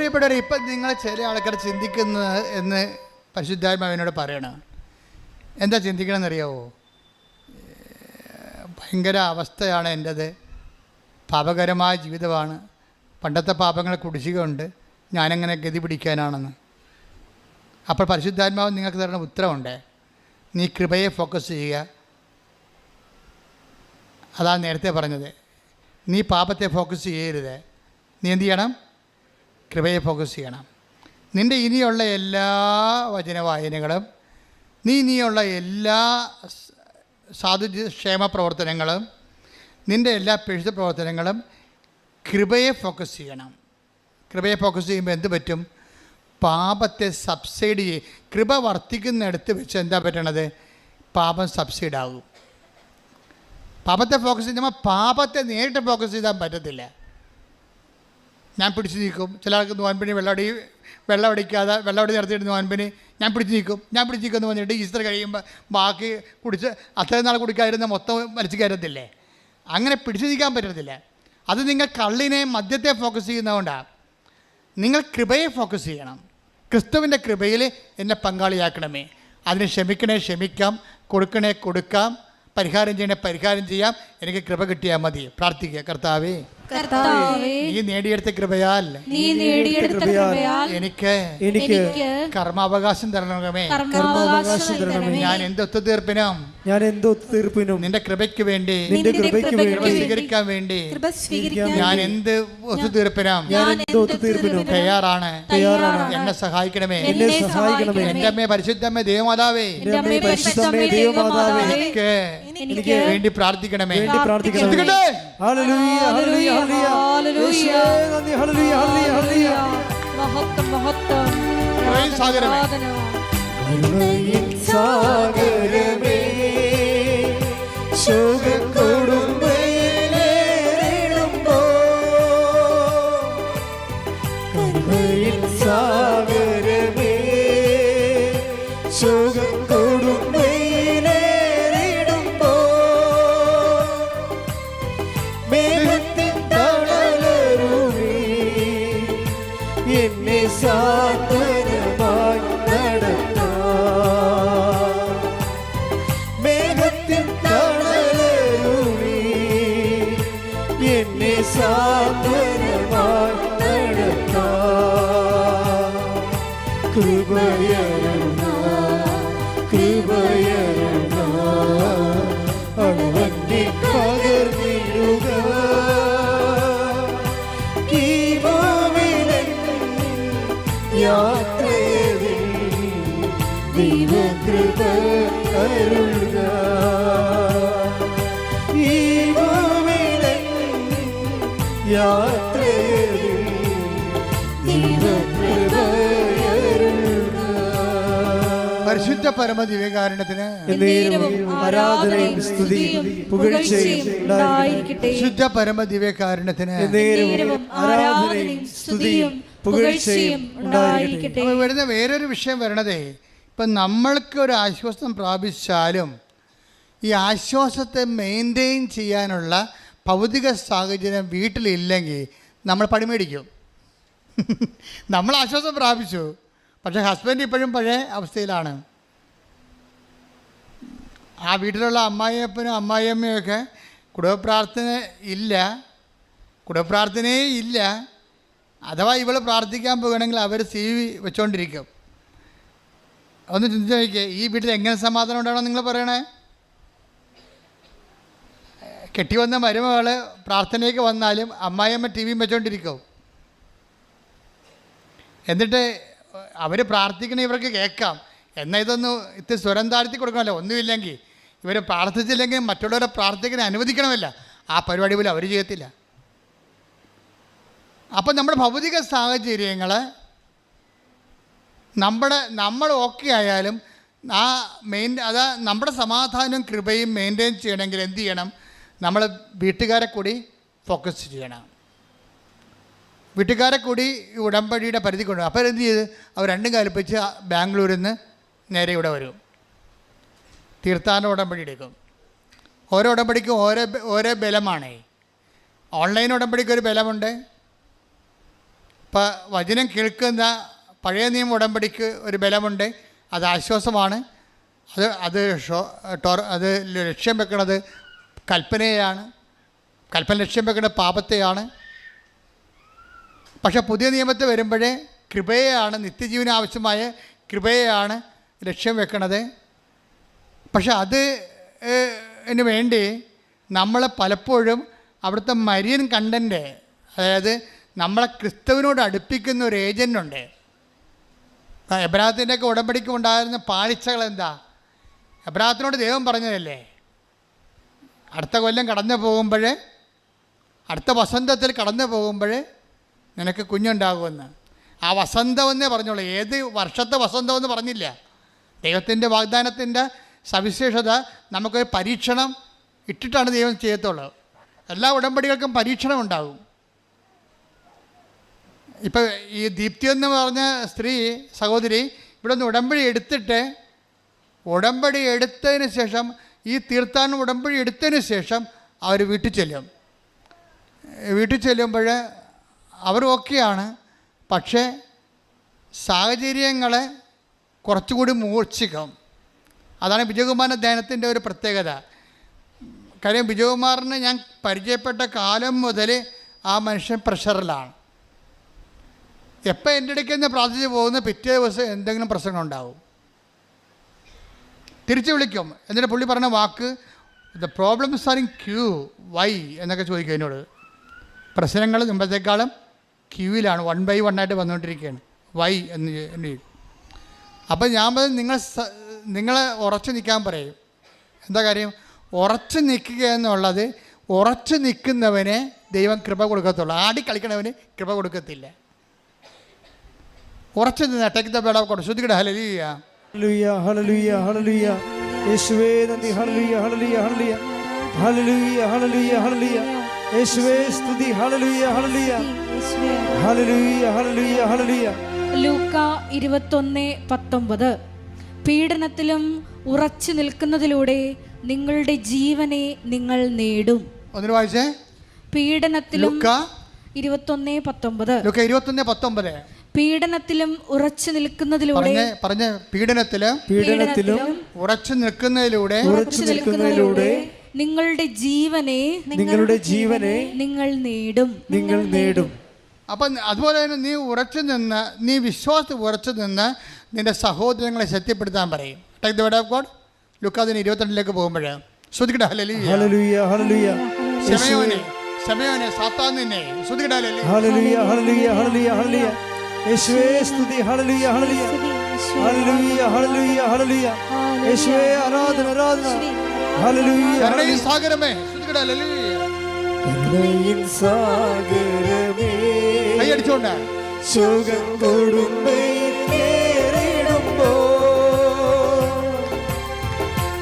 പ്രിയപ്പെട്ടവരെ ഇപ്പം നിങ്ങൾ ചില ആൾക്കാർ ചിന്തിക്കുന്നത് എന്ന് പരിശുദ്ധാത്മാവിനോട് പറയണം. എന്താ ചിന്തിക്കണമെന്നറിയാവോ ഭയങ്കര അവസ്ഥയാണ് എന്റേത് പാപകരമായ ജീവിതമാണ്. പണ്ടത്തെ പാപങ്ങളെ കുടിശ്ശികയുണ്ട്. ഞാനെങ്ങനെ ഗതി പിടിക്കാനാണെന്ന്. അപ്പോൾ പരിശുദ്ധാത്മാവ് നിങ്ങൾക്ക് തരുന്ന ഉത്തരവുണ്ട്? നീ കൃപയെ ഫോക്കസ് ചെയ്യുക. അതാണ് നേരത്തെ പറഞ്ഞത്. നീ പാപത്തെ ഫോക്കസ് ചെയ്യരുത്. നീ എന്ത് ചെയ്യണം? കൃപയെ ഫോക്കസ് ചെയ്യണം. നിന്റെ ഇനിയുള്ള എല്ലാ വചനവായനകളും നീ ഇനിയുള്ള എല്ലാ സാധു ക്ഷേമ പ്രവർത്തനങ്ങളും നിന്റെ എല്ലാ പിഴുത്ത പ്രവർത്തനങ്ങളും കൃപയെ ഫോക്കസ് ചെയ്യണം. കൃപയെ ഫോക്കസ് ചെയ്യുമ്പോൾ എന്ത് പറ്റും? പാപത്തെ സബ്സൈഡ് ചെയ്യും കൃപ വർദ്ധിക്കുന്നിടത്ത് വെച്ച് എന്താ പറ്റണത്? പാപം സബ്സൈഡ് ആകും. പാപത്തെ ഫോക്കസ് ചെയ്യുമ്പോൾ പാപത്തെ നേരിട്ട് ഫോക്കസ് ചെയ്താൽ പറ്റത്തില്ല. ഞാൻ പിടിച്ചു നീക്കും. ചില ആൾക്ക് നോൻപിന് വെള്ളമടി വെള്ളം വെള്ളമടി നിർത്തിയിട്ട് നോൻപിനി ഞാൻ പിടിച്ചു നീക്കും. ഞാൻ പിടിച്ചു നീക്കുമെന്ന് പറഞ്ഞിട്ട് ഈസ്റ്റർ കഴിയുമ്പോൾ ബാക്കി കുടിച്ച് അത്രയും നാൾ കുടിക്കാതിരുന്ന മൊത്തം വലിച്ചു കയറത്തില്ലേ? അങ്ങനെ പിടിച്ചു നീക്കാൻ പറ്റത്തില്ല. അത് നിങ്ങൾ കള്ളിനെ മദ്യത്തെ ഫോക്കസ് ചെയ്യുന്നതുകൊണ്ടാണ് നിങ്ങൾ കൃപയെ ഫോക്കസ് ചെയ്യണം. ക്രിസ്തുവിന്റെ കൃപയിൽ എന്നെ പങ്കാളിയാക്കണമേ. അതിന് ക്ഷമിക്കണേ ക്ഷമിക്കാം. കൊടുക്കണേ കൊടുക്കാം. പരിഹാരം ചെയ്യണേ പരിഹാരം ചെയ്യാം. എനിക്ക് കൃപ കിട്ടിയാൽ മതി. പ്രാർത്ഥിക്കുക. കർത്താവേ. കർത്താവേ നീ നേടിയെടുത്ത കൃപയാൽ നീ നേടിയെടുത്ത കൃപയാൽ എനിക്ക് എനിക്ക് കർമാവകാശം തരണമേ. കർമാവകാശം തരണമേ. ഞാൻ എന്ത് ഒത്തുതീർപ്പിനും ഞാൻ എന്തോ തീർപ്പിനും നിന്റെ കൃപയ്ക്ക് വേണ്ടി നിന്റെ കൃപയ്ക്ക് വേണ്ടി. സ്വീകരിക്കാൻ വേണ്ടി. ഞാൻ എന്ത് ഒത്തുതീർപ്പിനാം ഞാൻ എന്ത് ഒത്തുതീർപ്പിനും തയ്യാറാണ്. തയ്യാറാണ്. എന്നെ സഹായിക്കണമേ. എന്നെ സഹായിക്കണമേ. എന്റെ അമ്മേ പരിശുദ്ധമ്മേ ദേവമാതാവേ. എന്റെ അമ്മേ പരിശുദ്ധമേ ദൈവമാതാവേ. എനിക്ക് എനിക്ക് വേണ്ടി പ്രാർത്ഥിക്കണമേ. വേണ്ടി പ്രാർത്ഥിക്കണമേ. ഹല്ലേലൂയ ഹല്ലേലൂയ ഹല്ലേലൂയ. ഹല്ലേലൂയ. ഹല്ലേലൂയ മഹത്വം മഹത്വം. സാഗരമേ. ആരാധന. കരുണയിൻ യാത്രയിൽ പരിശുദ്ധ പരമ ദിവ്യകാരണത്തിന് എന്നേരവും ആരാധനയും സ്തുതിയും പുകഴ്ചയും ശുദ്ധ പരമ ദിവ്യകാരണത്തിന് ആരാധനയും സ്തുതിയും പുകഴ്ചയും വരുന്ന വേറൊരു വിഷയം വരണതേ. ഇപ്പം നമ്മൾക്ക് ഒരു ആശ്വാസം പ്രാപിച്ചാലും ഈ ആശ്വാസത്തെ മെയിന്റെയിൻ ചെയ്യാനുള്ള ഭൗതിക സാഹചര്യം വീട്ടിലില്ലെങ്കിൽ നമ്മൾ പണിമേടിക്കും നമ്മൾ ആശ്വാസം പ്രാപിച്ചു. പക്ഷേ ഹസ്ബൻഡ് ഇപ്പോഴും പഴയ അവസ്ഥയിലാണ്. ആ വീട്ടിലുള്ള അമ്മായിയപ്പനും അമ്മായിയമ്മയൊക്കെ കുടുംബപ്രാർത്ഥന ഇല്ല. കുടുംബപ്രാർത്ഥനയേ ഇല്ല. അഥവാ ഇവൾ പ്രാർത്ഥിക്കാൻ പോകുകയാണെങ്കിൽ അവർ സി വി വെച്ചോണ്ടിരിക്കും. ഒന്ന് ചിന്തിച്ച് നോക്കിയേ ഈ വീട്ടിൽ എങ്ങനെ സമാധാനം ഉണ്ടാവണം നിങ്ങൾ പറയണേ? കെട്ടി വന്ന മരുമകൾ പ്രാർത്ഥനയ്ക്ക് വന്നാലും അമ്മായിയമ്മ ടി വിയും വെച്ചോണ്ടിരിക്കും. എന്നിട്ട് അവർ പ്രാർത്ഥിക്കണ ഇവർക്ക് കേൾക്കാം. എന്നാൽ ഇതൊന്ന് ഇത്തിരി സ്വരം താഴ്ത്തി കൊടുക്കണമല്ലോ. ഒന്നുമില്ലെങ്കിൽ ഇവർ പ്രാർത്ഥിച്ചില്ലെങ്കിൽ മറ്റുള്ളവരെ പ്രാർത്ഥിക്കാൻ അനുവദിക്കണമല്ല. ആ പരിപാടി പോലും അവർ ചെയ്യത്തില്ല. അപ്പം നമ്മുടെ ഭൗതിക സാഹചര്യങ്ങൾ നമ്മുടെ നമ്മൾ ഓക്കെ ആയാലും ആ മെയിൻ അതാ നമ്മുടെ സമാധാനവും കൃപയും മെയിന്റെയിൻ ചെയ്യണമെങ്കിൽ എന്ത് ചെയ്യണം? നമ്മൾ വീട്ടുകാരെ കൂടി ഫോക്കസ് ചെയ്യണം. വീട്ടുകാരെ കൂടി ഉടമ്പടിയുടെ പരിധി കൊണ്ടു അപ്പോൾ എന്ത് ചെയ്ത്? അവർ രണ്ടും കൽപ്പിച്ച് ബാംഗ്ലൂരിൽ നിന്ന് നേരെ ഇവിടെ വരും. തീർത്ഥാടന ഉടമ്പടി എടുക്കും ഓരോ ഉടമ്പടിക്കും ഓരോ ഓരോ ബലമാണേ. ഓൺലൈൻ ഉടമ്പടിക്ക് ഒരു ബലമുണ്ട്. ഇപ്പം വചനം കേൾക്കുന്ന പഴയ നിയമ ഉടമ്പടിക്ക് ഒരു ബലമുണ്ട്. അത് ആശ്വാസമാണ്. അത് അത് ഷോ അത് ലക്ഷ്യം വെക്കുന്നത് കൽപ്പനയാണ്. കൽപ്പന ലക്ഷ്യം വെക്കേണ്ട പാപത്തെയാണ്. പക്ഷേ പുതിയ നിയമത്തിൽ വരുമ്പോഴേ കൃപയെയാണ് നിത്യജീവന ആവശ്യമായ കൃപയെയാണ് ലക്ഷ്യം വെക്കണത്. പക്ഷെ അത് ഏഹ്, വേണ്ടി നമ്മളെ പലപ്പോഴും അവിടുത്തെ മരിയൻ കണ്ടന്റ് അതായത് നമ്മളെ ക്രിസ്തുവിനോട് അടുപ്പിക്കുന്ന ഒരു ഏജന്റുണ്ട്. എബ്രാഹത്തിന്റെയൊക്കെ ഉടമ്പടിക്ക് ഉണ്ടായിരുന്ന പാളിച്ചകൾ എന്താ എബ്രാഹത്തിനോട് ദൈവം പറഞ്ഞതല്ലേ? അടുത്ത കൊല്ലം കടന്നു പോകുമ്പോൾ അടുത്ത വസന്തത്തിൽ കടന്നു പോകുമ്പോൾ നിനക്ക് കുഞ്ഞുണ്ടാകുമെന്ന്. ആ വസന്തമെന്നേ പറഞ്ഞോളൂ ഏത് വർഷത്തെ വസന്തമെന്ന് പറഞ്ഞില്ല. ദൈവത്തിന്റെ വാഗ്ദാനത്തിന്റെ സവിശേഷത നമുക്കൊരു പരീക്ഷണം ഇട്ടിട്ടാണ് ദൈവം ചെയ്യത്തുള്ളത് എല്ലാ ഉടമ്പടികൾക്കും പരീക്ഷണം ഉണ്ടാകും. ഇപ്പം ഈ ദീപ്തി എന്ന് പറഞ്ഞ സ്ത്രീ സഹോദരി ഇവിടെ ഉടമ്പടി എടുത്തിട്ട് ഉടമ്പടി എടുത്തതിന് ശേഷം ഈ തീർത്ഥാടന ഉടമ്പടി എടുത്തതിന് ശേഷം അവർ വീട്ടിൽ ചെല്ലും. വീട്ടിൽ ചെല്ലുമ്പോൾ അവർ ഓക്കെയാണ്. പക്ഷേ സാഹചര്യങ്ങളെ കുറച്ചുകൂടി മൂർച്ഛിക്കും. അതാണ് വിജയകുമാറിന്റെ ധ്യാനത്തിന്റെ ഒരു പ്രത്യേകത. കാര്യം വിജയകുമാറിനെ ഞാൻ പരിചയപ്പെട്ട കാലം മുതൽ ആ മനുഷ്യൻ പ്രഷറിലാണ്. എപ്പോൾ എന്റെ ഇടയ്ക്ക് നിന്ന് പ്രാർത്ഥിച്ച് പോകുന്ന പിറ്റേ ദിവസം എന്തെങ്കിലും പ്രശ്നങ്ങളുണ്ടാവും. തിരിച്ചു വിളിക്കും. എന്നിട്ട് പുള്ളി പറഞ്ഞ വാക്ക് the problems are in queue why എന്നൊക്കെ ചോദിക്കും എന്നോട്. പ്രശ്നങ്ങൾ മുമ്പത്തേക്കാളും ക്യൂവിലാണ് വൺ ബൈ വൺ ആയിട്ട് വന്നുകൊണ്ടിരിക്കുകയാണ്. വൈ എന്ന് ചോ- അപ്പം ഞാൻ പറയും നിങ്ങൾ നിങ്ങളെ ഉറച്ചു നിൽക്കാൻ പറയും. എന്താ കാര്യം? ഉറച്ചു നിൽക്കുക എന്നുള്ളത് ഉറച്ചു നിൽക്കുന്നവനെ ദൈവം കൃപ കൊടുക്കത്തുള്ളൂ. ആടി കളിക്കണവന് കൃപ കൊടുക്കത്തില്ല. ഉറച്ചു നിന്ന് take the word of God hallelujah ഹല്ലേലൂയ ഹല്ലേലൂയ ഹല്ലേലൂയ യേശുവേ നന്ദി. ഹല്ലേലൂയ ഹല്ലേലൂയ ഹല്ലേലൂയ ഹല്ലേലൂയ ഹല്ലേലൂയ ഹല്ലേലൂയ യേശുവേ സ്തുതി. ഹല്ലേലൂയ ഹല്ലേലൂയ യേശുവേ. ഹല്ലേലൂയ ഹല്ലേലൂയ ഹല്ലേലൂയ ലൂക്ക ഇരുപത്തൊന്ന് പത്തൊമ്പത്. പീഡനത്തിലും ഉറച്ചു നിൽക്കുന്നതിലൂടെ നിങ്ങളുടെ ജീവനെ നിങ്ങൾ നേടും. ഒന്നിന് വായിച്ചേ. പീഡനത്തിലും ലുക്ക ഇരുപത്തൊന്ന് പത്തൊമ്പത്. ലുക്ക ഇരുപത്തൊന്ന് പത്തൊമ്പത്. പീഡനത്തിലും ഉറച്ചു നിൽക്കുന്നതിലൂടെ പറഞ്ഞ പീഡനത്തിൽ പീഡനത്തിലും ഉറച്ചു നിൽക്കുന്നതിലൂടെ ഉറച്ചു നിൽക്കുന്നതിലൂടെ നിങ്ങളുടെ ജീവനെ നിങ്ങളുടെ ജീവനെ നിങ്ങൾ നേടും നിങ്ങൾ നേടും അപ്പം അതുപോലെ തന്നെ നീ ഉറച്ചു നിന്ന് നീ വിശ്വാസത്തിൽ ഉറച്ചു നിന്ന് നിന്റെ സഹോദരങ്ങളെ ശക്തിപ്പെടുത്താൻ പറയും take the word of God ലുക്കാതിന് ഇരുപത്തിരണ്ടിലേക്ക് പോകുമ്പോൾ ശ്രുതികട ഹല്ലേലൂയ ഹല്ലേലൂയ ഹല്ലേലൂയ ഹല്ലേലൂയ ഹല്ലേലൂയ യേശുവേ സ്തുതി. ഹല്ലേലൂയ ഹല്ലേലൂയ. ഹല്ലേലൂയ ഹല്ലേലൂയ ഹല്ലേലൂയ. യേശുവേ ആരാധന ആരാധന. ഹല്ലേലൂയ കരുണയും സാഗരമേ ശ്രുതികട ഹല്ലേലൂയ. കരുണയിൻ സാഗരമേ. കൈയടിച്ചോണ്ട്. ശോകം കൊടുമ്പോ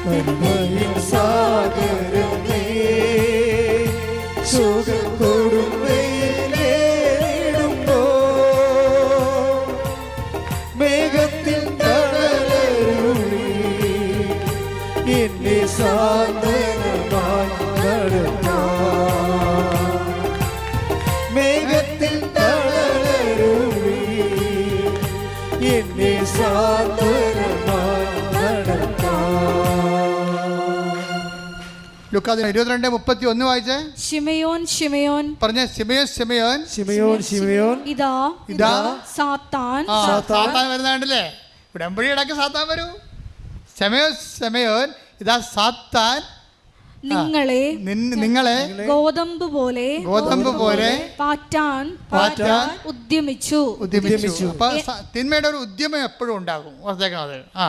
കരുണയിൻ സാഗരമേ. ശോകം ലുക്കാതിന് ഇരുപത്തിരണ്ട് മുപ്പത്തി ഒന്ന് വായിച്ചേ. ഷിമയോൻ ഷിമയോൻ പറഞ്ഞ സിമയോൻ സിമയോൻ ശിമയോൻ ശിമയോൻ ഇതാ ഇതാ. സാത്താൻ. സാത്താൻ. വരുന്നതാണ്ടല്ലേ ഉടമ്പടി ഇടയ്ക്ക് സാത്താൻ വരൂ. ഇതാ സാത്താൻ. നിങ്ങളെ നിങ്ങളെ ഗോതമ്പ് പോലെ ഗോതമ്പ് പോലെ പാറ്റാൻ പാറ്റാൻ ഉദ്യമിച്ചു. ഉദ്യമിച്ചു. ഉദ്യമിച്ചു. അപ്പൊ തിന്മയുടെ ഒരു ഉദ്യമം എപ്പോഴും ഉണ്ടാകും. ഓർത്തേക്കണം അത് ആ.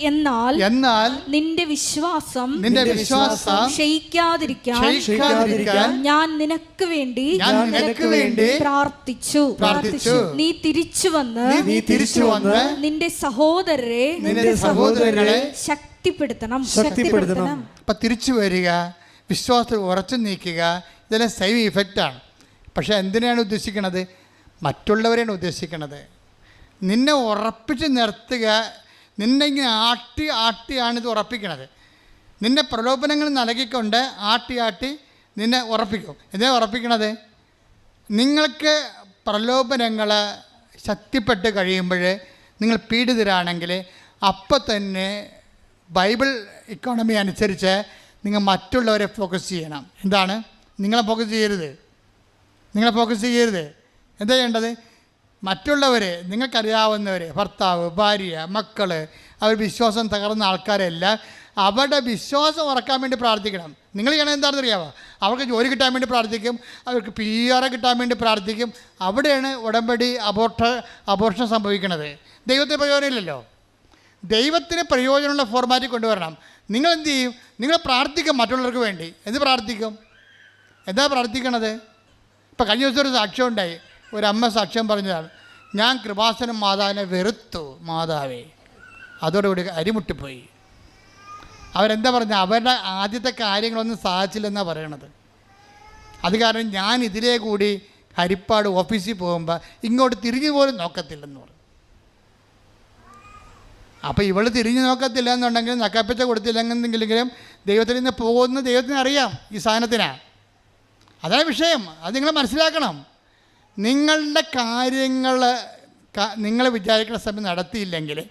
എന്നാൽ എന്നാൽ നിന്റെ വിശ്വാസം നിന്റെ വിശ്വാസം ക്ഷയിക്കാതിരിക്കാൻ ക്ഷയിക്കാതിരിക്കാൻ ഞാൻ നിനക്ക് വേണ്ടി ഞാൻ നിനക്ക് വേണ്ടി പ്രാർത്ഥിച്ചു. പ്രാർത്ഥിച്ചു. നീ തിരിച്ചു വന്ന് നീ- നീ തിരിച്ചു വന്ന് നിന്റെ സഹോദരരെ നിന്റെ സഹോദരരെ ശക്തിപ്പെടുത്തണം. ശക്തിപ്പെടുത്തണം. അപ്പൊ തിരിച്ചു വരിക വിശ്വാസത്തിൽ ഉറച്ചു നീക്കുക ഇതെല്ലാം സെയിം ഇഫക്റ്റാണ് പക്ഷെ എന്തിനാണ് ഉദ്ദേശിക്കുന്നത് മറ്റുള്ളവരെയാണ് ഉദ്ദേശിക്കുന്നത് നിന്നെ ഉറപ്പിച്ച് നിർത്തുക നിന്നെ ഇങ്ങനെ ആട്ടി ആട്ടിയാണ് ഇത് ഉറപ്പിക്കുന്നത് നിന്നെ പ്രലോഭനങ്ങൾ നൽകിക്കൊണ്ട് ആട്ടി ആട്ടി നിന്നെ ഉറപ്പിക്കും. എന്താ ഉറപ്പിക്കണത്? നിങ്ങൾക്ക് പ്രലോഭനങ്ങൾ ശക്തിപ്പെട്ട് കഴിയുമ്പോൾ നിങ്ങൾ പീഡിതരാണെങ്കിൽ അപ്പം തന്നെ ബൈബിൾ ഇക്കോണമി അനുസരിച്ച് നിങ്ങൾ മറ്റുള്ളവരെ ഫോക്കസ് ചെയ്യണം. എന്താണ്? നിങ്ങളെ ഫോക്കസ് ചെയ്യരുത്. നിങ്ങളെ ഫോക്കസ് ചെയ്യരുത്. എന്താ ചെയ്യേണ്ടത്? മറ്റുള്ളവരെ നിങ്ങൾക്കറിയാവുന്നവരെ ഭർത്താവ് ഭാര്യ മക്കൾ അവർ വിശ്വാസം തകർന്ന ആൾക്കാരെല്ലാം അവരുടെ വിശ്വാസം ഉറക്കാൻ വേണ്ടി പ്രാർത്ഥിക്കണം. നിങ്ങൾ ചെയ്യണം എന്താണെന്ന് അറിയാമോ അവർക്ക് ജോലി കിട്ടാൻ വേണ്ടി പ്രാർത്ഥിക്കും അവർക്ക് പി ആർ കിട്ടാൻ വേണ്ടി പ്രാർത്ഥിക്കും. അവിടെയാണ് ഉടമ്പടി അബോർട്ട അബോർഷൻ സംഭവിക്കുന്നത്. ദൈവത്തിന് പ്രയോജനമില്ലല്ലോ. ദൈവത്തിന് പ്രയോജനമുള്ള ഫോർമാറ്റിൽ കൊണ്ടുവരണം. നിങ്ങൾ എന്ത് ചെയ്യും? നിങ്ങൾ പ്രാർത്ഥിക്കും മറ്റുള്ളവർക്ക് വേണ്ടി. എന്ത് പ്രാർത്ഥിക്കും? എന്താ പ്രാർത്ഥിക്കണത്? ഇപ്പം കഴിഞ്ഞ ദിവസം ഒരു സാക്ഷ്യം ഉണ്ടായി. ഒരു അമ്മ സാക്ഷ്യം പറഞ്ഞതാണ് ഞാൻ കൃപാസനം മാതാവിനെ വെറുത്തു മാതാവേ. അതോടുകൂടി അരിമുട്ടിപ്പോയി. അവരെന്താ പറഞ്ഞ അവരുടെ ആദ്യത്തെ കാര്യങ്ങളൊന്നും സാധിച്ചില്ലെന്നാണ് പറയണത്. അത് കാരണം ഞാൻ ഇതിലേ കൂടി ഹരിപ്പാട് ഓഫീസിൽ പോകുമ്പോൾ ഇങ്ങോട്ട് തിരിഞ്ഞു പോലും നോക്കത്തില്ലെന്ന് പറഞ്ഞു. അപ്പോൾ ഇവൾ തിരിഞ്ഞു നോക്കത്തില്ല എന്നുണ്ടെങ്കിൽ നക്കപ്പച്ച കൊടുത്തില്ലെന്നെങ്കിലും ദൈവത്തിൽ നിന്ന് പോകുന്ന ദൈവത്തിന് അറിയാം ഈ സാധനത്തിനാണ് അതാണ് വിഷയം അത് നിങ്ങൾ മനസ്സിലാക്കണം. നിങ്ങളുടെ കാര്യങ്ങൾ നിങ്ങൾ വിചാരിക്കുന്ന സമയം നടത്തിയില്ലെങ്കിൽ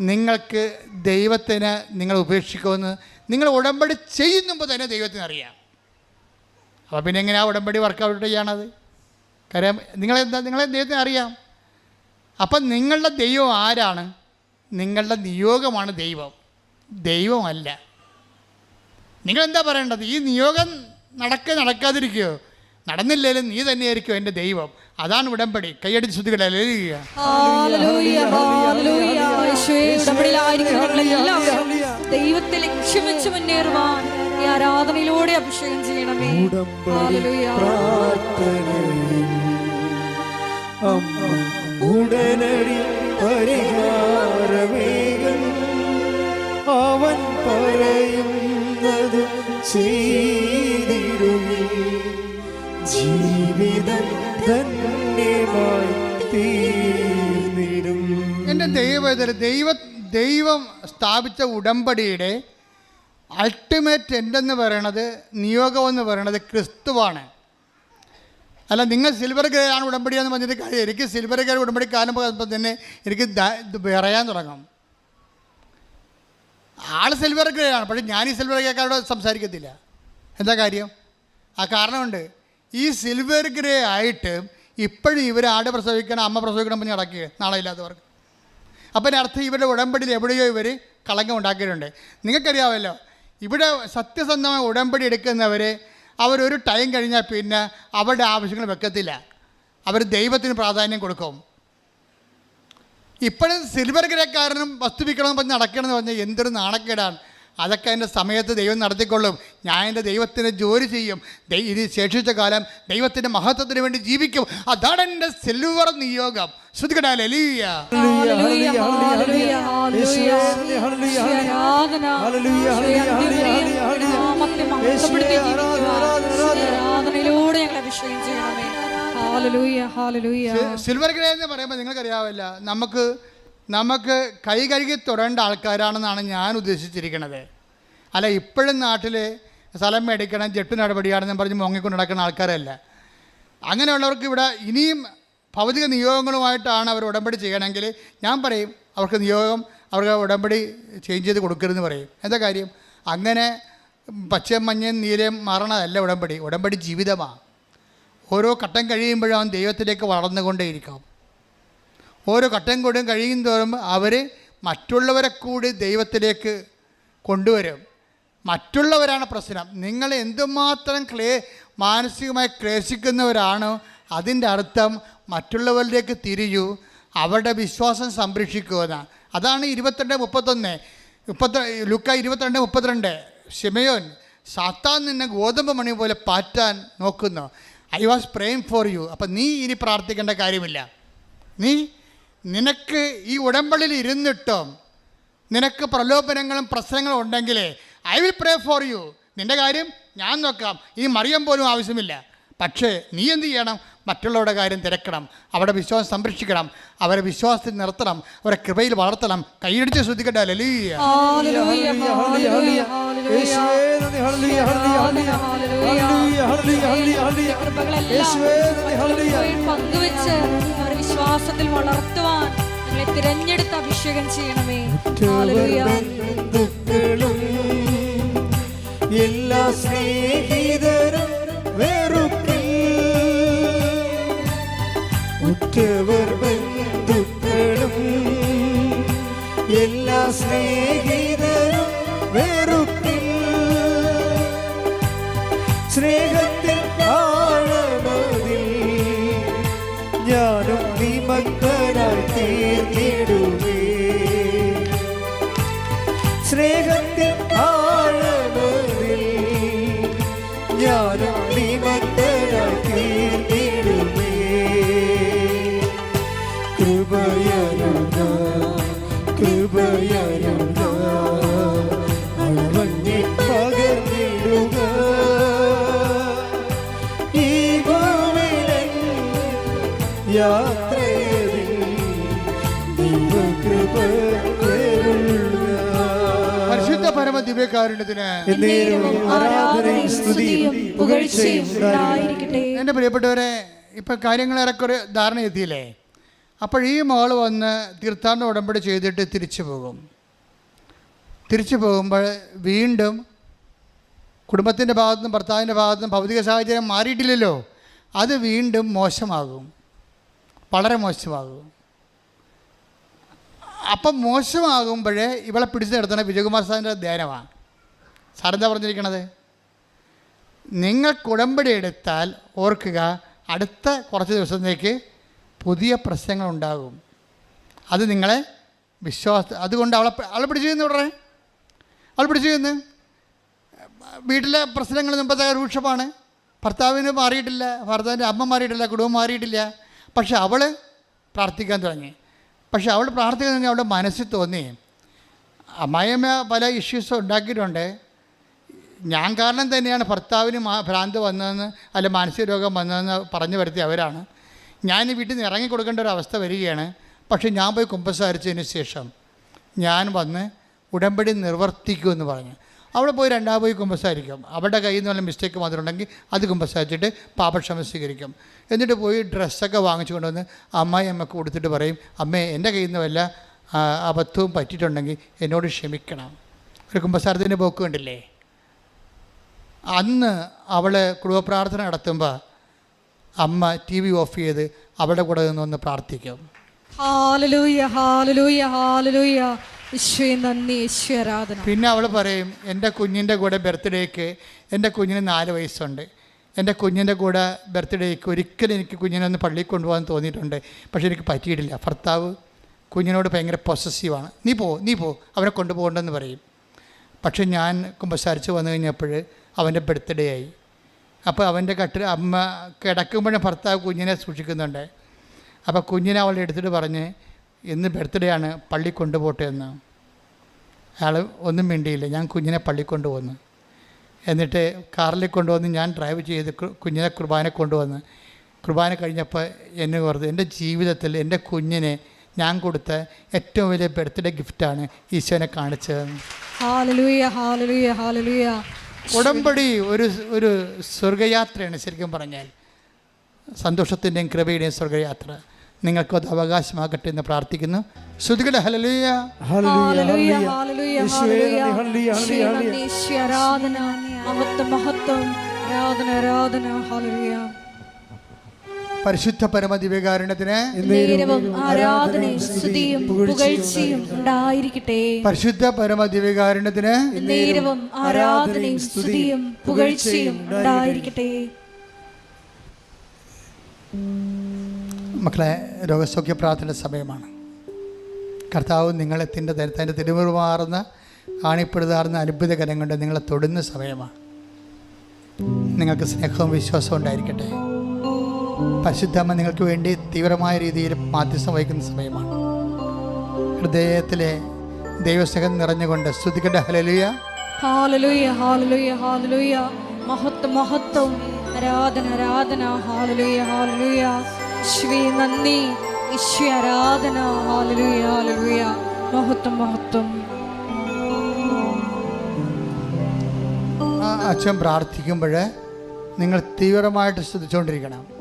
നിങ്ങൾക്ക് ദൈവത്തിന് നിങ്ങൾ ഉപേക്ഷിക്കുമെന്ന് നിങ്ങൾ ഉടമ്പടി ചെയ്യുന്നുമ്പോൾ തന്നെ ദൈവത്തിന് അറിയാം. അപ്പോൾ പിന്നെ എങ്ങനെയാ ഉടമ്പടി വർക്കൗട്ട് ചെയ്യണത്? കാര്യം നിങ്ങളെന്താ നിങ്ങളെ ദൈവത്തിന് അറിയാം. അപ്പം നിങ്ങളുടെ ദൈവം ആരാണ്? നിങ്ങളുടെ നിയോഗമാണ് ദൈവം. ദൈവമല്ല. നിങ്ങളെന്താ പറയേണ്ടത്? ഈ നിയോഗം നടക്കുക നടക്കാതിരിക്കുകയോ നടന്നില്ലേലും നീ തന്നെയായിരിക്കും എന്റെ ദൈവം. അതാണ് ഉടമ്പടി. കൈയടിച്ച് ഉടമ്പടിയിലായിരിക്കുന്ന ഞങ്ങളെല്ലാവരും ദൈവത്തെ മുന്നേറുവാൻ ഈ ആരാധനയിലൂടെ അഭിഷേകം ചെയ്യണമേ. ഉടനടി അവൻ പറയുന്നത് ചെയ്തിടുകി ജീവിതം ധന്യമായി ദൈവവേദന ദൈവ ദൈവം സ്ഥാപിച്ച ഉടമ്പടിയുടെ അൾട്ടിമേറ്റ് എൻഡെന്ന് പറയണത്? നിയോഗം എന്ന് പറയണത് ക്രിസ്തുവാണ്. അല്ല നിങ്ങൾ സിൽവർ ഗ്രേയാണ് ആണ് ഉടമ്പടി എന്ന് പറഞ്ഞിട്ട് കാര്യം എനിക്ക് സിൽവർ ഗ്രേ ഉടമ്പടി കാലം പോകുമ്പോൾ തന്നെ എനിക്ക് പറയാൻ തുടങ്ങും. ആൾ സിൽവർ ഗ്രേ ആണ് പക്ഷേ ഞാൻ ഈ സിൽവർ ഗ്രേക്കാരോട് സംസാരിക്കത്തില്ല. എന്താ കാര്യം? ആ കാരണമുണ്ട്. ഈ സിൽവർ ഗ്രേ ആയിട്ട് ഇപ്പോഴും ഇവർ ആട് പ്രസവിക്കണം അമ്മ പ്രസവിക്കണം പറഞ്ഞ് നടക്കുക നാളെ ഇല്ലാത്തവർക്ക് അപ്പം അർത്ഥം ഇവരുടെ ഉടമ്പടിയിൽ എവിടെയോ ഇവർ കളങ്കം ഉണ്ടാക്കിയിട്ടുണ്ട്. നിങ്ങൾക്കറിയാമല്ലോ ഇവിടെ സത്യസന്ധമായ ഉടമ്പടി എടുക്കുന്നവർ അവരൊരു ടൈം കഴിഞ്ഞാൽ പിന്നെ അവരുടെ ആവശ്യങ്ങൾ വെക്കത്തില്ല. അവർ ദൈവത്തിന് പ്രാധാന്യം കൊടുക്കും. ഇപ്പോഴും സിൽവർ ഗ്രേക്കാരനും വസ്തുവിക്കണം പറഞ്ഞ് നടക്കണമെന്ന് പറഞ്ഞാൽ എന്തൊരു നാണക്കേടാണ്. അതൊക്കെ എന്റെ സമയത്ത് ദൈവം നടത്തിക്കൊള്ളും. ഞാൻ എന്റെ ദൈവത്തിന് ജോലി ചെയ്യും. ഇത് ശേഷിച്ച കാലം ദൈവത്തിന്റെ മഹത്വത്തിന് വേണ്ടി ജീവിക്കും. അതാണ് എന്റെ സിൽവർ നിയോഗം. ആരാധനയിലൂടെ ഞങ്ങൾ അഭിഷേകം ചെയ്യണമേ സിൽവർ ഗ്രേ എന്ന് പറയുമ്പോൾ നിങ്ങൾക്കറിയാവില്ല നമുക്ക് നമുക്ക് കൈ കഴുകി തൊടേണ്ട ആൾക്കാരാണെന്നാണ് ഞാൻ ഉദ്ദേശിച്ചിരിക്കുന്നത് അല്ല ഇപ്പോഴും നാട്ടിൽ സ്ഥലം മേടിക്കണം ജെട്ട് നടപടിയാണെന്ന് പറഞ്ഞ് മുങ്ങിക്കൊണ്ട് നടക്കുന്ന ആൾക്കാരല്ല. അങ്ങനെയുള്ളവർക്ക് ഇവിടെ ഇനിയും ഭൗതിക നിയോഗങ്ങളുമായിട്ടാണ് അവർ ഉടമ്പടി ചെയ്യണമെങ്കിൽ ഞാൻ പറയും അവർക്ക് നിയോഗം അവർക്ക് ഉടമ്പടി ചേഞ്ച് ചെയ്ത് കൊടുക്കരുതെന്ന് പറയും. എന്താ കാര്യം? അങ്ങനെ പച്ചയും മഞ്ഞയും നീലയും മാറണതല്ല ഉടമ്പടി. ഉടമ്പടി ജീവിതമാണ് ഓരോ ഘട്ടം കഴിയുമ്പോഴും അവൻ ദൈവത്തിലേക്ക് വളർന്നുകൊണ്ടേയിരിക്കും. ഓരോ ഘട്ടം കൂടും കഴിയും തോറും അവർ മറ്റുള്ളവരെ കൂടി ദൈവത്തിലേക്ക് കൊണ്ടുവരും. മറ്റുള്ളവരാണ് പ്രശ്നം. നിങ്ങൾ എന്തുമാത്രം ക്ലേ മാനസികമായി ക്ലേശിക്കുന്നവരാണോ അതിന്റെ അർത്ഥം മറ്റുള്ളവരിലേക്ക് തിരിയൂ അവരുടെ വിശ്വാസം സംരക്ഷിക്കുമെന്നാണ് അതാണ് ഇരുപത്തിരണ്ട് മുപ്പത്തൊന്ന്. മുപ്പത്തി ലുക്ക ഇരുപത്തിരണ്ട് മുപ്പത്തിരണ്ട്. ഷിമയോൻ സാത്താൻ നിന്നെ ഗോതമ്പ് മണി പോലെ പാറ്റാൻ നോക്കുന്നു. I was praying for you. അപ്പം നീ ഇനി പ്രാർത്ഥിക്കേണ്ട കാര്യമില്ല. നീ നിനക്ക് ഈ ഉടമ്പടിയിൽ ഇരുന്നിട്ടും നിനക്ക് പ്രലോഭനങ്ങളും പ്രശ്നങ്ങളും ഉണ്ടെങ്കിൽ I will pray for you നിന്റെ കാര്യം ഞാൻ നോക്കാം. ഈ മറിയം പോലും ആവശ്യമില്ല. പക്ഷേ നീ എന്ത് ചെയ്യണം? മറ്റുള്ളവരുടെ കാര്യം തിരക്കണം. അവരുടെ വിശ്വാസം സംരക്ഷിക്കണം. അവരെ വിശ്വാസത്തിൽ നിർത്തണം. അവരെ കൃപയിൽ വളർത്തണം. കൈയടിച്ച് ശ്രദ്ധിക്കട്ടെ. ലലീയ പങ്കുവെച്ച് അവരെ വിശ്വാസത്തിൽ വളർത്തുവാൻ ഞങ്ങളെ തിരഞ്ഞെടുത്ത് അഭിഷേകം ചെയ്യണമേ. എല്ലാ സ്നേഹിതരും വെറുക്കിൽ ഉറ്റവർ ബന്ധുക്കളും എല്ലാ സ്നേഹിതരും വെറുക്കിൽ സ്നേഹത്തിൽ ആരാധനയും സ്തുതിയും പുകഴ്ചയും ഉണ്ടായിരിക്കട്ടെ. എന്റെ പ്രിയപ്പെട്ടവരെ ഇപ്പൊ കാര്യങ്ങൾ ഏറെക്കുറെ ധാരണ എത്തിയില്ലേ? അപ്പോൾ ഈ മകൾ വന്ന് തീർത്ഥാടന ഉടമ്പടി ചെയ്തിട്ട് തിരിച്ചു പോകും. തിരിച്ചു പോകുമ്പോൾ വീണ്ടും കുടുംബത്തിന്റെ ഭാഗത്തുനിന്നും ഭർത്താവിന്റെ ഭാഗത്തുനിന്നും ഭൗതിക സാഹചര്യം മാറിയിട്ടില്ലല്ലോ. അത് വീണ്ടും മോശമാകും. വളരെ മോശമാകും. അപ്പം മോശമാകുമ്പോഴേ ഇവളെ പിടിച്ചു നിർത്തണ വിജയകുമാർ സാറിന്റെ ധ്യാനമാണ്. സാറെന്താ പറഞ്ഞിരിക്കണത്? നിങ്ങൾ കുടമ്പടി എടുത്താൽ ഓർക്കുക അടുത്ത കുറച്ച് ദിവസത്തേക്ക് പുതിയ പ്രശ്നങ്ങൾ ഉണ്ടാകും അത് നിങ്ങളെ വിശ്വാസ അതുകൊണ്ട് അവളെ അവളെ പിടിച്ചു ചെയ്യുന്നു ഉടനെ അവൾ പിടിച്ചു ചെയ്യുന്നു വീട്ടിലെ പ്രശ്നങ്ങൾ മുമ്പത്തെ രൂക്ഷമാണ്. ഭർത്താവിന് മാറിയിട്ടില്ല ഭർത്താവിന്റെ അമ്മ മാറിയിട്ടില്ല കുടുംബം മാറിയിട്ടില്ല. പക്ഷെ അവൾ പ്രാർത്ഥിക്കാൻ തുടങ്ങി. പക്ഷെ അവൾ പ്രാർത്ഥിക്കാൻ തുടങ്ങി അവളുടെ മനസ്സിൽ തോന്നി. അമ്മായിയമ്മ പല ഇഷ്യൂസും ഉണ്ടാക്കിയിട്ടുണ്ട്. ഞാൻ കാരണം തന്നെയാണ് ഭർത്താവിന് ഭ്രാന്ത് വന്നതെന്ന് അല്ല മാനസിക രോഗം വന്നതെന്ന് പറഞ്ഞു വരുത്തിയ അവരാണ്. ഞാൻ ഈ വീട്ടിൽ നിന്ന് ഇറങ്ങി കൊടുക്കേണ്ട ഒരു അവസ്ഥ വരികയാണ്. പക്ഷേ ഞാൻ പോയി കുമ്പസാരിച്ചതിന് ശേഷം ഞാൻ വന്ന് ഉടമ്പടി നിർവർത്തിക്കുമെന്ന് പറഞ്ഞു. അവിടെ പോയി രണ്ടാമത് പോയി കുമ്പസാരിക്കും. അവരുടെ കയ്യിൽ നിന്ന് വല്ല മിസ്റ്റേക്ക് വന്നിട്ടുണ്ടെങ്കിൽ അത് കുമ്പസാരിച്ചിട്ട് പാപക്ഷമ സ്വീകരിക്കും. എന്നിട്ട് പോയി ഡ്രസ്സൊക്കെ വാങ്ങിച്ചു കൊണ്ടുവന്ന് അമ്മായി അമ്മയ്ക്ക് കൊടുത്തിട്ട് പറയും അമ്മേ എന്റെ കയ്യിൽ നിന്ന് വല്ല അബദ്ധവും പറ്റിയിട്ടുണ്ടെങ്കിൽ എന്നോട് ക്ഷമിക്കണം. ഒരു കുമ്പസാരത്തിന്റെ പോക്ക് കണ്ടില്ലേ? അന്ന് അവൾ കുടുംബപ്രാർത്ഥന നടത്തുമ്പോൾ അമ്മ ടി വി ഓഫ് ചെയ്ത് അവളുടെ കൂടെ നിന്നൊന്ന് പ്രാർത്ഥിക്കും. ഹാലലൂയ ഹാലലൂയ ഹാലലൂയ. പിന്നെ അവൾ പറയും എന്റെ കുഞ്ഞിന്റെ കൂടെ ബർത്ത്ഡേക്ക് എന്റെ കുഞ്ഞിന് നാല് വയസ്സുണ്ട്. എന്റെ കുഞ്ഞിന്റെ കൂടെ ബർത്ത്ഡേക്ക് ഒരിക്കലും എനിക്ക് കുഞ്ഞിനെ ഒന്ന് പള്ളിയിൽ കൊണ്ടുപോകാൻ തോന്നിയിട്ടുണ്ട്. പക്ഷേ എനിക്ക് പറ്റിയിട്ടില്ല. ഭർത്താവ് കുഞ്ഞിനോട് ഭയങ്കര പൊസസീവാണ് നീ പോ നീ പോ. അവരെ കൊണ്ടുപോകണ്ടെന്ന് പറയും. പക്ഷെ ഞാൻ കുമ്പസാരിച്ച് വന്നു കഴിഞ്ഞപ്പോൾ അവന്റെ ബർത്ത്ഡേ ആയി അപ്പോൾ അവന്റെ കട്ടിൽ അമ്മ കിടക്കുമ്പോഴും ഭർത്താവ് കുഞ്ഞിനെ സൂക്ഷിക്കുന്നുണ്ട്. അപ്പോൾ കുഞ്ഞിനെ അവളെ എടുത്തിട്ട് പറഞ്ഞ് ഇന്ന് ബർത്ത്ഡേ ആണ് പള്ളി കൊണ്ടുപോട്ടെ എന്ന്. അയാൾ ഒന്നും മിണ്ടിയില്ല. ഞാൻ കുഞ്ഞിനെ പള്ളി കൊണ്ടുവന്നു എന്നിട്ട് കാറിൽ കൊണ്ടുവന്ന് ഞാൻ ഡ്രൈവ് ചെയ്ത് കുഞ്ഞിനെ കുർബാന കൊണ്ടുവന്ന്. കുർബാന കഴിഞ്ഞപ്പോൾ എന്നെ ഓർത്ത് എന്റെ ജീവിതത്തിൽ എന്റെ കുഞ്ഞിനെ ഞാൻ കൊടുത്ത ഏറ്റവും വലിയ ബർത്ത്ഡേ ഗിഫ്റ്റാണ് ഈശോനെ കാണിച്ചത് ഹാലലൂയ ഹാലലൂയ ഹാലലൂയ. ഉടമ്പടി ഒരു ഒരു സ്വർഗയാത്രയാണ് ശരിക്കും പറഞ്ഞാൽ. സന്തോഷത്തിന്റെയും കൃപയുടെയും സ്വർഗയാത്ര. നിങ്ങൾക്കത് അവകാശമാകട്ടെ എന്ന് പ്രാർത്ഥിക്കുന്നു. ശ്രുതികളുടെ ഹലലുയ ആരാധന മഹത്വം ആരാധന ആരാധന ഹാലലൂയ പരിശുദ്ധ പുകഴ്ചയും ഉണ്ടായിരിക്കട്ടെ. പരിശുദ്ധ പരമദിവ്യകാരുണ്യത്തിന് നേരവും ആരാധനയും സ്തുതിയും പുകഴ്ചയും ഉണ്ടായിരിക്കട്ടെ. മക്കളെ രോഗസൗഖ്യ പ്രാർത്ഥന സമയമാണ്. കർത്താവ് നിങ്ങളെ തിന്റെ തന്റെ തിരുമുറുമാറുന്ന കാണിപ്പെടുതാറുന്ന അത്ഭുതകരം കൊണ്ട് നിങ്ങളെ തൊടുന്ന സമയമാണ്. നിങ്ങൾക്ക് സ്നേഹവും വിശ്വാസവും ഉണ്ടായിരിക്കട്ടെ. പരിശുദ്ധമ്മ നിങ്ങൾക്ക് വേണ്ടി തീവ്രമായ രീതിയിൽ മാധ്യസ്ഥം വഹിക്കുന്ന സമയമാണ്. ഹൃദയത്തിലെ ദൈവസ്നേഹം നിറഞ്ഞുകൊണ്ട് സ്തുതിക്കട്ടെ. ഹലലുയ ഹാലലുയ ഹാലലുയ ഹാലലുയ മഹത്വം മഹത്വം. ആരാധന ആരാധന. ഹാലലുയ ഹാലലുയ ശ്രീ നന്ദി. ഈശ്വ ആരാധന. ഹാലലുയ ഹാലലുയ മഹത്വം മഹത്വം. അച്ഛൻ പ്രാർത്ഥിക്കുമ്പോൾ നിങ്ങൾ തീവ്രമായിട്ട് ശ്രദ്ധിച്ചുകൊണ്ടിരിക്കണം.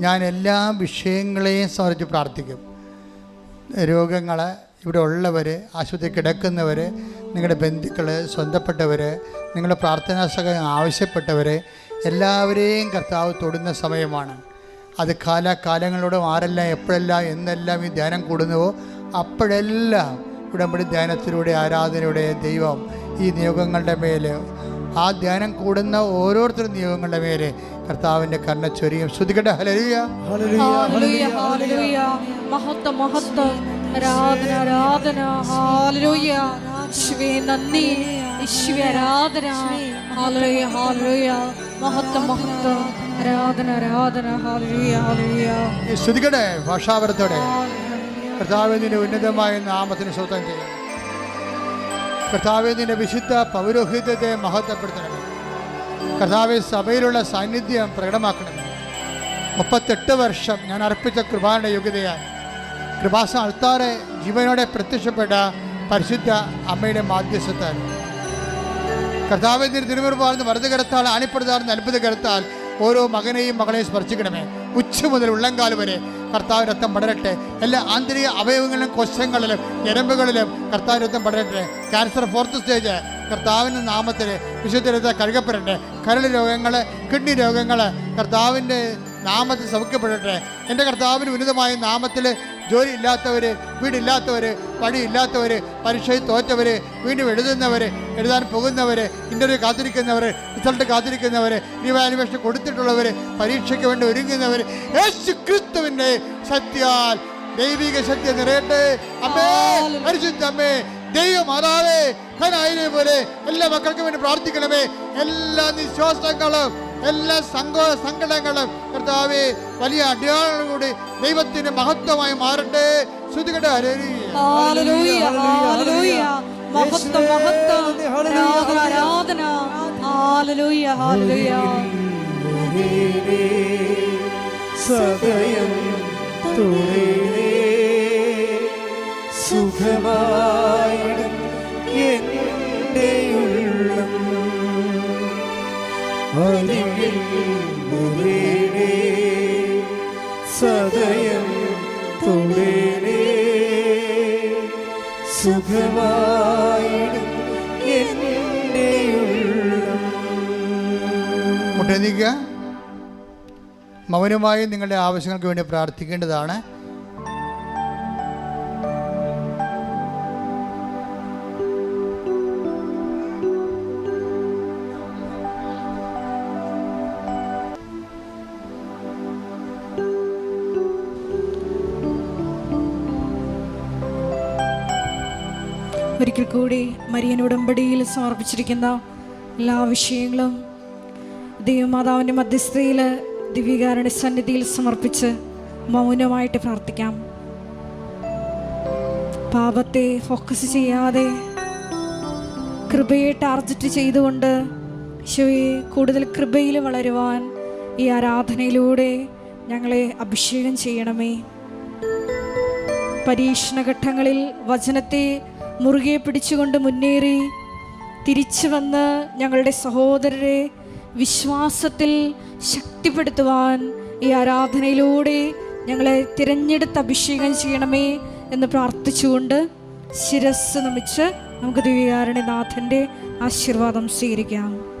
ഞാൻ എല്ലാ വിഷയങ്ങളെയും സംബന്ധിച്ച് പ്രാർത്ഥിക്കും. രോഗങ്ങൾ ഇവിടെ ഉള്ളവർ ആശുപത്രി കിടക്കുന്നവർ നിങ്ങളുടെ ബന്ധുക്കൾ സ്വന്തപ്പെട്ടവർ നിങ്ങളുടെ പ്രാർത്ഥനാ സഹായം ആവശ്യപ്പെട്ടവർ എല്ലാവരെയും കർത്താവ് തൊടുന്ന സമയമാണ്. അത് കാലാകാലങ്ങളോട് ആരെല്ലാം എപ്പോഴെല്ലാം എന്നെല്ലാം ഈ ധ്യാനം കൂടുന്നുവോ അപ്പോഴെല്ലാം ഉടമ്പടി ധ്യാനത്തിലൂടെ ആരാധനയുടെ ദൈവം ഈ നിയോഗങ്ങളുടെ മേൽ ആ ധ്യാനം കൂടുന്ന ഓരോരുത്തരും നിയോഗങ്ങളുടെ മേലെ കർത്താവിന്റെ കർണ ചൊരിയും. ശ്രുതികട്ടെ ഹലരിയ മഹത്വം മഹത്വം. ആരാധന ആരാധന. ഹാലലുയ ശ്രീ നന്ദി. ഈശ്വ ആരാധന. ഹാലലുയ ഹാലലുയ മഹത്വം മഹത്വം. ആരാധന ആരാധന. ഹാലലുയ ഹാലലുയ ശ്രുതികട്ടെ ഭാഷാപരത്തോടെ. കർത്താവിന്റെ ഉന്നതമായ നാമത്തിന് സ്വന്തം ചെയ്യും കർത്താവിന്റെ വിശുദ്ധ പൗരോഹിത്യത്തെ മഹത്വപ്പെടുത്തണമേ. കർത്താവ് സഭയിലുള്ള സാന്നിധ്യം പ്രകടമാക്കണമേ. മുപ്പത്തെട്ട് വർഷം ഞാൻ അർപ്പിച്ച കൃപാന്റെ യോഗ്യതയാൽ കൃപാസ അൾത്താറെ ജീവനോടെ പ്രത്യക്ഷപ്പെട്ട പരിശുദ്ധ അമ്മയുടെ മാധ്യസ്ഥത്താൽ. കർത്താവിന്റെ തിരുമുറുപാർന്ന് വലത് കരത്താൽ ആണിപ്പെടുത്താർന്ന് അത്ഭുത കരത്താൽ ഓരോ മകനെയും മകളെയും സ്പർശിക്കണമേ. ഉച്ച മുതൽ ഉള്ളങ്കാൽ വരെ കർത്താവ് രക്തം പടരട്ടെ. എല്ലാ ആന്തരിക അവയവങ്ങളിലും കൊശങ്ങളിലും ഞരമ്പുകളിലും കർത്താവ് രക്തം പടരട്ടെ. ക്യാൻസർ ഫോർത്ത് സ്റ്റേജ് കർത്താവിന്റെ നാമത്തിൽ വിശുദ്ധ രക്തം കഴുകപ്പെടട്ടെ. കരൾ രോഗങ്ങൾ കിഡ്നി രോഗങ്ങൾ കർത്താവിന്റെ നാമത്തിൽ സൗഖ്യപ്പെടട്ടെ. എന്റെ കർത്താവിന് ഉന്നതമായ നാമത്തിൽ ജോലി ഇല്ലാത്തവർ വീടില്ലാത്തവർ പണിയില്ലാത്തവർ പരീക്ഷയിൽ തോറ്റവർ വീണ്ടും എഴുതുന്നവർ എഴുതാൻ പോകുന്നവർ ഇന്റർവ്യൂ കാത്തിരിക്കുന്നവർ റിസൾട്ട് കാത്തിരിക്കുന്നവർ റിവാലുവേഷൻ കൊടുത്തിട്ടുള്ളവർ പരീക്ഷയ്ക്ക് വേണ്ടി ഒരുങ്ങുന്നവർ യേശു ക്രിസ്തുവിന്റെ സത്യാൽ ദൈവിക ശക്തി നിറയട്ടെ. അമ്മേ പരിശുദ്ധ അമ്മേ ദൈവമാതാവേ ഖനായിനെ പോലെ എല്ലാ മക്കൾക്കും വേണ്ടി പ്രാർത്ഥിക്കണമേ. എല്ലാ നിശ്വാസങ്ങളും എല്ലാ സങ്കോ സങ്കടങ്ങളും കർത്താവെ വലിയ അടയാളങ്ങളോട് ദൈവത്തിന്റെ മഹത്വമായി മാറട്ടെ. ശ്രുതികട ആരാധന ഹാലലൂയ ഹാലലൂയ സദയം തുറേ സുഖമായിടും. മുറിയേ സദയം തുറേ സുഖമായിടും മൗനമായി നിങ്ങളുടെ ആവശ്യങ്ങൾക്ക് വേണ്ടി പ്രാർത്ഥിക്കേണ്ടതാണ്. ഒരിക്കൽ കൂടി മരിയൻ ഉടമ്പടിയിൽ സമർപ്പിച്ചിരിക്കുന്ന എല്ലാ വിഷയങ്ങളും ദൈവമാതാവിന്റെ മധ്യസ്ഥതയിൽ ദിവ്യകാരുടെ സന്നിധിയിൽ സമർപ്പിച്ച് മൗനമായിട്ട് പ്രാർത്ഥിക്കാം. പാപത്തെ ഫോക്കസ് ചെയ്യാതെ കൃപയെ ടാർജറ്റ് ചെയ്തുകൊണ്ട് ഈശോയെ കൂടുതൽ കൃപയിൽ വളരുവാൻ ഈ ആരാധനയിലൂടെ ഞങ്ങളെ അഭിഷേകം ചെയ്യണമേ. പരീക്ഷണഘട്ടങ്ങളിൽ വചനത്തെ മുറുകെ പിടിച്ചുകൊണ്ട് മുന്നേറി തിരിച്ചു വന്ന് ഞങ്ങളുടെ സഹോദരരെ വിശ്വാസത്തിൽ ശക്തിപ്പെടുത്തുവാൻ ഈ ആരാധനയിലൂടെ ഞങ്ങളെ തിരഞ്ഞെടുത്ത് അഭിഷേകം ചെയ്യണമേ എന്ന് പ്രാർത്ഥിച്ചുകൊണ്ട് ശിരസ് നമിച്ച് നമുക്ക് ദിവ്യകാരുണ്യനാഥന്റെ ആശീർവാദം സ്വീകരിക്കാം.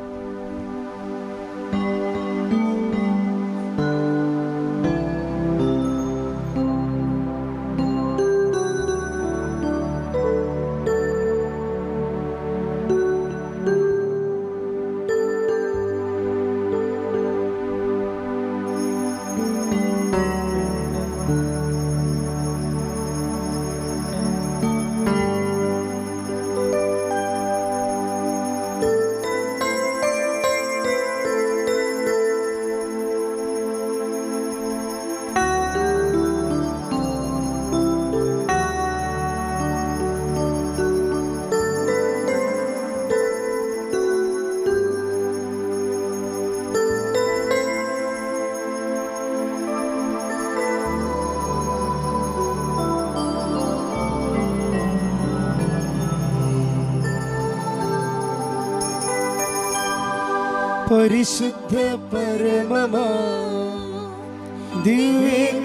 പരിശുദ്ധ പരമമാ ദിവ്യകാരുണ്യമേ